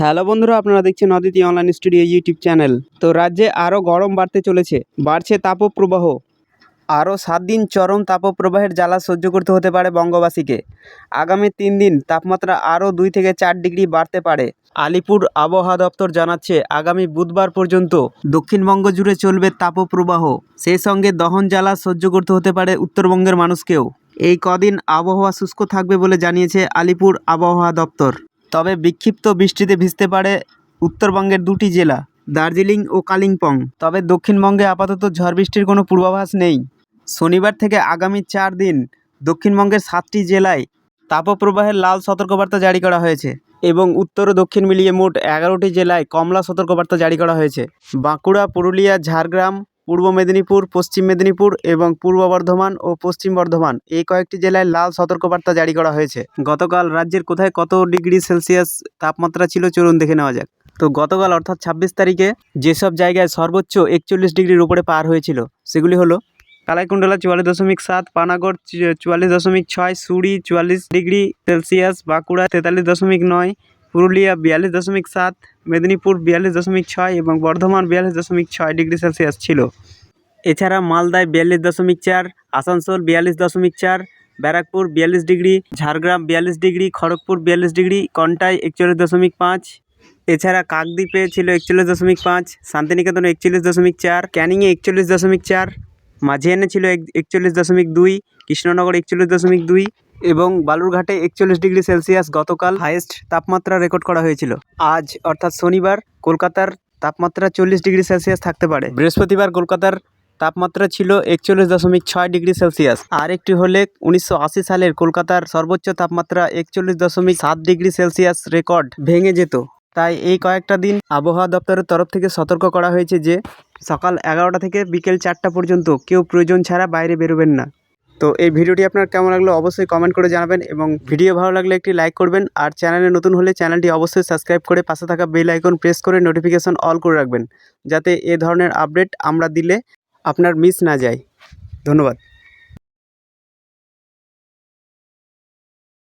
Hello বন্ধুরা, আপনারা দেখছেন Aditi online studio YouTube channel তো রাজ্যে আরও গরম বাড়তে চলেছে, বাড়ছে তাপপ্রবাহ। আরও সাত দিন চরম তাপপ্রবাহের জ্বালা সহ্য করতে হতে পারে বঙ্গবাসীকে। আগামী তিন দিন তাপমাত্রা আরও দুই থেকে চার ডিগ্রি বাড়তে পারে, আলিপুর আবহাওয়া দপ্তর জানাচ্ছে। আগামী বুধবার পর্যন্ত দক্ষিণবঙ্গ জুড়ে চলবে তাপপ্রবাহ, সেই সঙ্গে দহন জ্বালা সহ্য করতে হতে পারে উত্তরবঙ্গের মানুষকেও। এই কদিন আবহাওয়া শুষ্ক থাকবে বলে জানিয়েছে আলিপুর আবহাওয়া দপ্তর। তবে বিক্ষিপ্ত বৃষ্টিতে ভিজতে পারে উত্তরবঙ্গের দুটি জেলা, দার্জিলিং ও কালিম্পং। তবে দক্ষিণবঙ্গে আপাতত ঝড় বৃষ্টির কোনো পূর্বাভাস নেই। শনিবার থেকে আগামী চার দিন দক্ষিণবঙ্গের সাতটি জেলায় তাপপ্রবাহের লাল সতর্কবার্তা জারি করা হয়েছে এবং উত্তর ও দক্ষিণ মিলিয়ে মোট এগারোটি জেলায় কমলা সতর্কবার্তা জারি করা হয়েছে। বাঁকুড়া, পুরুলিয়া, ঝাড়গ্রাম পূর্ব মেদিনীপুর, পশ্চিম মেদিনীপুর এবং পূর্ব বর্ধমান ও পশ্চিম বর্ধমান এই কয়েকটি জেলায় লাল সতর্কবার্তা জারি করা হয়েছে। গতকাল রাজ্যের কোথায় কত ডিগ্রি সেলসিয়াস তাপমাত্রা ছিল চলুন দেখে নেওয়া যাক। তো গতকাল অর্থাৎ ছাব্বিশ তারিখে যেসব জায়গায় সর্বোচ্চ একচল্লিশ ডিগ্রির উপরে পার হয়েছিল, সেগুলি হলো কালাইকুণ্ডলা চুয়াল্লিশ দশমিক সাত, পানাগড় চুয়াল্লিশ দশমিক ছয় সুরি চুয়াল্লিশ ডিগ্রি সেলসিয়াস, বাঁকুড়া তেতাল্লিশ দশমিক নয় পুরুলিয়া বিয়াল্লিশ দশমিক সাত, মেদিনীপুর বিয়াল্লিশ দশমিক ছয় এবং বর্ধমান বিয়াল্লিশ দশমিক ছয় ডিগ্রি সেলসিয়াস ছিল। এছাড়া মালদায় বিয়াল্লিশ দশমিক চার, আসানসোল বিয়াল্লিশ দশমিক চার, ব্যারাকপুর বিয়াল্লিশ ডিগ্রি, ঝাড়গ্রাম বিয়াল্লিশ ডিগ্রি, খড়গপুর বিয়াল্লিশ ডিগ্রি, কন্টাই একচল্লিশ দশমিক পাঁচ। এছাড়া কাকদ্বীপে ছিল একচল্লিশ দশমিক পাঁচ, শান্তিনিকেতনে একচল্লিশ দশমিক চার, ক্যানিংয়ে একচল্লিশ দশমিক চার, মাঝিয়ানে ছিল এক- একচল্লিশ দশমিক দুই, কৃষ্ণনগর একচল্লিশ দশমিক দুই এবং বালুরঘাটে একচল্লিশ ডিগ্রি সেলসিয়াস গতকাল হাইয়েস্ট তাপমাত্রা রেকর্ড করা হয়েছিল। আজ অর্থাৎ শনিবার কলকাতার তাপমাত্রা চল্লিশ ডিগ্রি সেলসিয়াস থাকতে পারে। বৃহস্পতিবার কলকাতার তাপমাত্রা ছিল একচল্লিশ দশমিক ছয় ডিগ্রি সেলসিয়াস। আর একটি হলে উনিশশো আশি সালের কলকাতার সর্বোচ্চ তাপমাত্রা একচল্লিশ দশমিক সাত ডিগ্রি সেলসিয়াস রেকর্ড ভেঙে যেত। তাই এই কয়েকটা দিন আবহাওয়া দপ্তরের তরফ থেকে সতর্ক করা হয়েছে যে, সকাল এগারোটা থেকে বিকেল চারটা পর্যন্ত কেউ প্রয়োজন ছাড়া বাইরে বেরোবেন না। তো এই ভিডিওটি আপনার কেমন লাগল অবশ্যই কমেন্ট করে জানাবেন এবং ভিডিও ভালো লাগলে একটি লাইক করবেন। আর চ্যানেলে নতুন হলে চ্যানেলটি অবশ্যই সাবস্ক্রাইব করে পাশে থাকা বেল আইকন প্রেস করে নোটিফিকেশন অল করে রাখবেন। যাতে এ ধরনের আপডেট আমরা দিলে আপনার মিস না যায়। ধন্যবাদ।